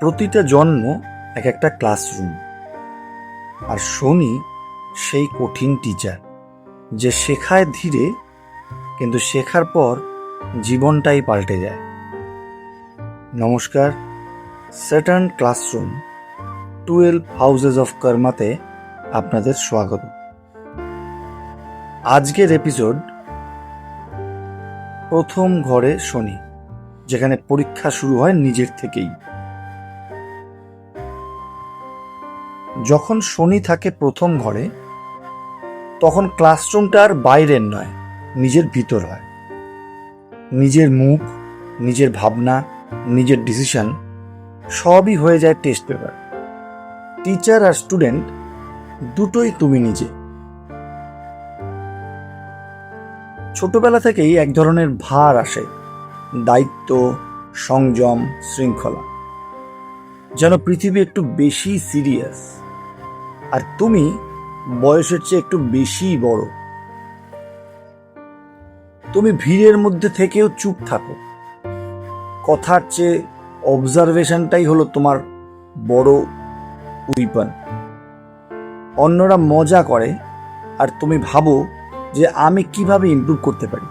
প্রতিটা জন্ম এক একটা ক্লাসরুম। আর শনি সেই কঠিন টিচার যে শেখায় ধীরে, কিন্তু শেখার পর জীবনটাই পাল্টে যায়। নমস্কার Saturn classroom twelve houses of কর্মাতে আপনাদের স্বাগত। আজকের এপিসোড প্রথম ঘরে শনি, যেখানে পরীক্ষা শুরু হয় নিজের থেকেই। যখন শনি থাকে প্রথম ঘরে, তখন ক্লাসরুমটা আর বাইরের নয়, নিজের ভিতর হয়। নিজের মুখ, নিজের ভাবনা, নিজের ডিসিশন সবই হয়ে যায় টেস্ট পেপার টিচার আর স্টুডেন্ট দুটোই তুমি নিজে। ছোটবেলা থেকেই এক ধরনের ভার আসে, দায়িত্ব, সংযম, শৃঙ্খলা। যেন পৃথিবী একটু বেশি সিরিয়াস আর তুমি বয়সের চেয়ে একটু বেশি বড়। তুমি ভিড়ের মধ্যে থেকেও চুপ থাকো। কথার চেয়ে অবজারভেশনটাই হলো তোমার বড় উইপন অন্যরা মজা করে আর তুমি ভাবো যে আমি কীভাবে ইমপ্রুভ করতে পারি।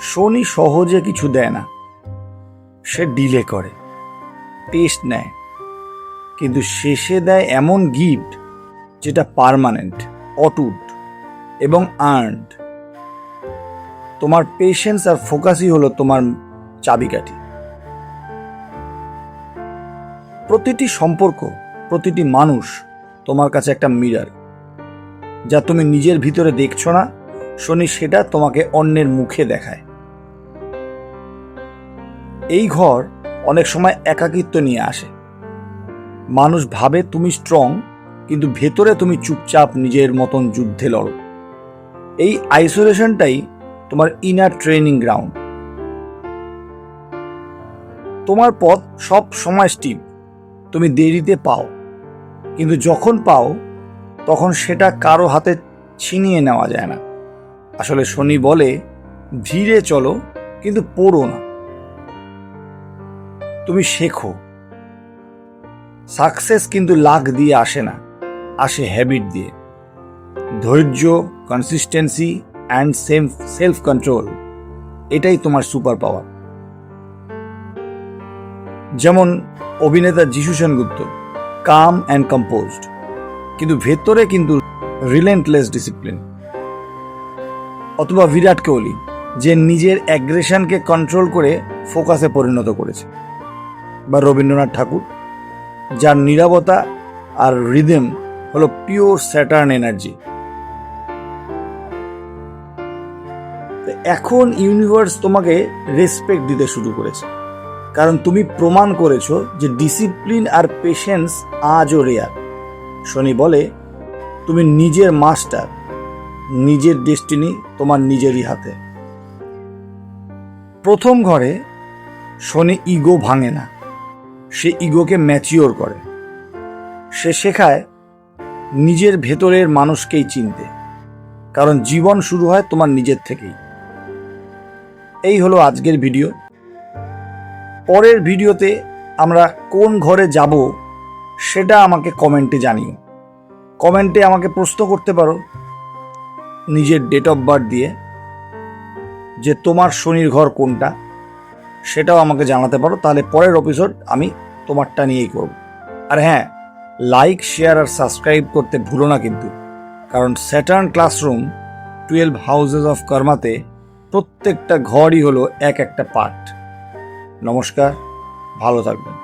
শনি সহজে কিছু দেয় না। সে ডিলে করে টেস্ট নেয়। কিন্তু শেষে দেয় এমন গিফট যেটা পার্মানেন্ট, অটুট এবং আর্নড। তোমার পেশেন্স আর ফোকাসই হলো তোমার চাবিকাঠি। প্রতিটি সম্পর্ক, প্রতিটি মানুষ তোমার কাছে একটা মিরার যা তুমি নিজের ভিতরে দেখছ না, শনি সেটা তোমাকে অন্যের মুখে দেখায়। এই ঘর অনেক সময় একাকিত্ব নিয়ে আসে। মানুষ ভাবে তুমি স্ট্রং কিন্তু ভেতরে তুমি চুপচাপ নিজের মতন যুদ্ধে লড়ো। এই আইসোলেশনটাই তোমার ইনার ট্রেনিং গ্রাউন্ড তোমার পথ সব সময় স্টিপ তুমি দেরিতে পাও, কিন্তু যখন পাও, তখন সেটা কারও হাতে ছিনিয়ে নেওয়া যায় না। আসলে শনি বলে, ধীরে চলো, কিন্তু পড়ো না। তুমি শেখো। সাকসেস কিন্তু লাখ দিয়ে আসে না, আসে হ্যাবিট দিয়ে। ধৈর্য consistency and same self control এটাই তোমার সুপার পাওয়ার যেমন অভিনেতা যিশু সেনগুপ্ত কাম অ্যান্ড কম্পোজড কিন্তু ভেতরে কিন্তু রিলেন্টলেস ডিসিপ্লিন অথবা বিরাট কোহলি, যে নিজের অ্যাগ্রেশনকে কন্ট্রোল করে ফোকাসে পরিণত করেছে। বা রবীন্দ্রনাথ ঠাকুর যার নীরবতা আর রিদেম হলো পিওর স্যাটার্ন এনার্জি এখন ইউনিভার্স তোমাকে রেসপেক্ট দিতে শুরু করেছে। কারণ তুমি প্রমাণ করেছ যে ডিসিপ্লিন আর পেশেন্স আজও রেয়ার শনি বলে, তুমি নিজের মাস্টার নিজের ডেস্টিনি তোমার নিজেরই হাতে। প্রথম ঘরে শনি ইগো ভাঙে না। সে ইগোকে ম্যাচিওর করে। সে শেখায় নিজের ভেতরের মানুষকেই চিনতে, কারণ জীবন শুরু হয় তোমার নিজের থেকেই। এই হলো আজকের ভিডিও। পরের ভিডিওতে আমরা কোন ঘরে যাব সেটা আমাকে কমেন্টে জানিও। কমেন্টে আমাকে প্রশ্ন করতে পারো নিজের ডেট অফ বার্থ দিয়ে, যে তোমার শনির ঘর কোনটা সেটাও আমাকে জানাতে পারো। তাহলে পরের এপিসোড আমি তোমারটা নিয়েই করব। আর হ্যাঁ লাইক শেয়ার আর সাবস্ক্রাইব করতে ভুলো না কিন্তু। কারণ Saturn classroom twelve houses of কর্মাতে প্রত্যেকটা ঘরই হলো এক একটা পার্ট নমস্কার, ভালো থাকবেন।